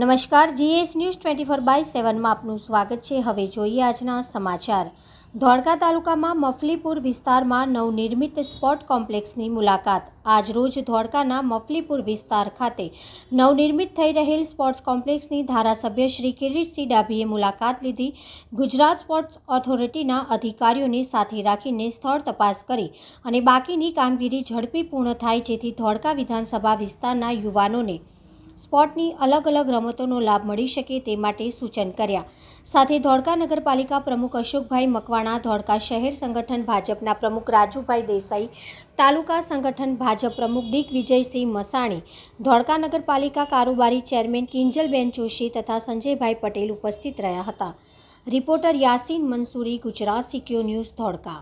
નમસ્કાર, GS news twenty four by સેવનમાં આપનું સ્વાગત છે. હવે જોઈએ આજના સમાચાર. ધોળકા તાલુકામાં મફલીપુર વિસ્તારમાં નવનિર્મિત સ્પોર્ટ કોમ્પ્લેક્સની મુલાકાત. આજરોજ ધોળકાના મફલીપુર વિસ્તાર ખાતે નવનિર્મિત થઈ રહેલ સ્પોર્ટ્સ કોમ્પ્લેક્સની ધારાસભ્ય શ્રી કિરીટસિંહ ડાભીએ મુલાકાત લીધી. ગુજરાત સ્પોર્ટ્સ ઓથોરિટીના અધિકારીઓને સાથે રાખીને સ્થળ તપાસ કરી અને બાકીની કામગીરી ઝડપી પૂર્ણ થાય, જેથી ધોળકા વિધાનસભા વિસ્તારના યુવાનોને સ્પોર્ટની અલગ અલગ રમતોનો લાભ મળી શકે તે માટે સૂચન કર્યા. સાથે ધોળકા નગરપાલિકા પ્રમુખ અશોકભાઈ મકવાણા, ધોળકા શહેર સંગઠન ભાજપના પ્રમુખ રાજુભાઈ દેસાઈ, તાલુકા સંગઠન ભાજપ પ્રમુખ દિગ્વિજયસિંહ મસાણી, ધોળકા નગરપાલિકા કારોબારી ચેરમેન કિંજલબેન જોશી તથા સંજયભાઈ પટેલ ઉપસ્થિત રહ્યા હતા. રિપોર્ટર યાસીન મંસૂરી, ગુજરાત, સિક્યો ન્યૂઝ, ધોળકા.